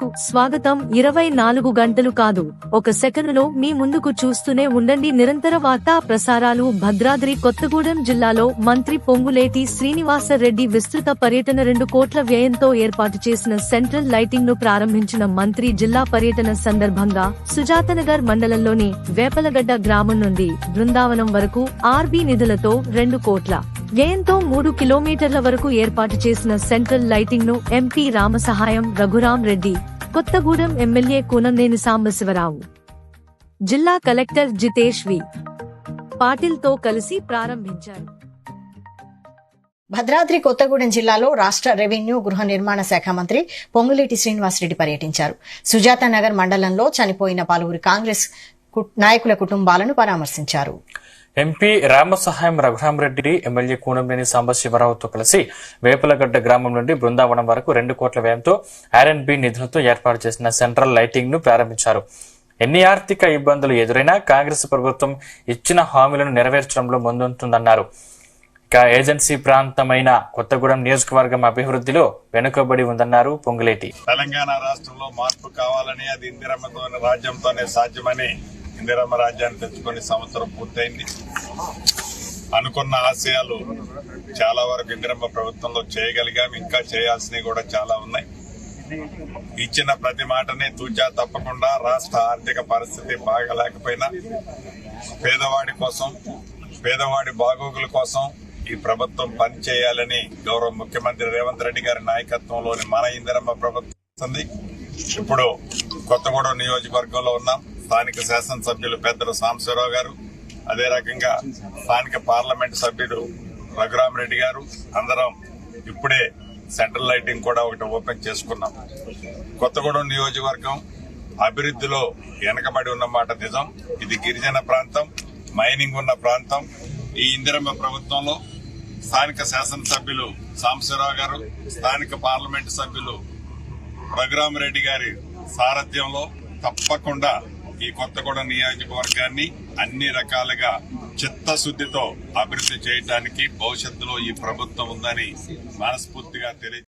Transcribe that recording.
కు స్వాగతం. ఇరవై నాలుగు గంటలు కాదు. ఒక సెకనులో మీ ముందుకు చూస్తూనే ఉండండి. నిరంతర వార్తా ప్రసారాలు భద్రాద్రి కొత్తగూడెం జిల్లాలో మంత్రి పొంగులేటి శ్రీనివాసరెడ్డి విస్తృత పర్యటన రెండు కోట్ల వ్యయంతో ఏర్పాటు చేసిన సెంట్రల్ లైటింగ్ను ప్రారంభించిన మంత్రి జిల్లా పర్యటన సందర్భంగా సుజాతనగర్ మండలంలోని వేపలగడ్డ గ్రామం నుండి బృందావనం వరకు ఆర్బీ నిధులతో రెండు కోట్ల వ్యయంతో మూడు కిలోమీటర్ల వరకు ఏర్పాటు చేసిన సెంట్రల్ లైటింగ్ను ఎంపీ రామసహాయం రఘురాం రెడ్డి కొత్తగూడెం ఎమ్మెల్యే కూనందేని సాంబశివరావు జిల్లా కలెక్టర్ జితేష్ వి. పాటిల్తో కలిసి ప్రారంభించారు. భద్రాద్రి కొత్తగూడెం జిల్లాలో రాష్ట్ర రెవెన్యూ గృహ నిర్మాణ శాఖ మంత్రి పొంగులేటి శ్రీనివాసరెడ్డి పర్యటించారు. సుజాత నగర్ మండలంలో చనిపోయిన పలువురు కాంగ్రెస్ కు- నాయకుల కుటుంబాలను పరామర్శించారు. ఎంపీ రామసహాయం రఘురామరెడ్డి ఎమ్మెల్యే కూనంనేని సాంబశివరావుతో కలిసి వేపలగడ్డ గ్రామం నుండి బృందావనం వరకు రెండు కోట్ల వ్యయంతో ఆర్ఎన్బి నిధులతో ఏర్పాటు చేసిన సెంట్రల్ లైటింగ్ను ప్రారంభించారు. ఎన్ని ఆర్థిక ఇబ్బందులు ఎదురైనా కాంగ్రెస్ ప్రభుత్వం ఇచ్చిన హామీలను నెరవేర్చడంలో ముందుంటుందన్నారు. ఇక ఏజెన్సీ ప్రాంతమైన కొత్తగూడెం నియోజకవర్గం అభివృద్ధిలో వెనుకబడి ఉందన్నారు పొంగులేటి. తెలంగాణ రాష్ట్రంలో మార్పు కావాలని అది ఇందిరమ్మతో రాజ్యంతోనే సాధ్యమని ఇందిరమ్మ రాజ్యాన్ని తెచ్చుకొని సంవత్సరం పూర్తయింది. అనుకున్న ఆశయాలు చాలా వరకు ఇందిరమ్మ ప్రభుత్వంలో చేయగలిగాం. ఇంకా చేయాల్సినవి కూడా చాలా ఉన్నాయి. ఇచ్చిన ప్రతి మాటని తూచా తప్పకుండా రాష్ట్ర ఆర్థిక పరిస్థితి బాగలేకపోయినా పేదవాడి కోసం పేదవాడి బాగోగుల కోసం ఈ ప్రభుత్వం పనిచేయాలని గౌరవ ముఖ్యమంత్రి రేవంత్ రెడ్డి గారి నాయకత్వంలోని మన ఇందిరమ్మ ప్రభుత్వం ఇప్పుడు కొత్తగూడెం నియోజకవర్గంలో ఉన్నాం. స్థానిక శాసనసభ్యులు పెద్దలు సాంబశివరావు గారు అదే రకంగా స్థానిక పార్లమెంట్ సభ్యుడు రఘురామరెడ్డి గారు. అందరం ఇప్పుడే సెంట్రల్ లైటింగ్ కూడా ఒకటి ఓపెన్ చేసుకున్నాం. కొత్తగూడెం నియోజకవర్గం అభివృద్ధిలో వెనకబడి ఉన్న మాట నిజం. ఇది గిరిజన ప్రాంతం మైనింగ్ ఉన్న ప్రాంతం. ఈ ఇందిరమ్మ ప్రభుత్వంలో స్థానిక శాసనసభ్యులు సాంబశివరావు గారు స్థానిక పార్లమెంటు సభ్యులు రఘురామరెడ్డి గారి సారథ్యంలో తప్పకుండా ఈ కొత్తగూడెం నియోజకవర్గాన్ని అన్ని రకాలుగా చిత్తశుద్దితో అభివృద్ధి చేయడానికి భవిష్యత్తులో ఈ ప్రభుత్వం ఉందని మనస్ఫూర్తిగా తెలియ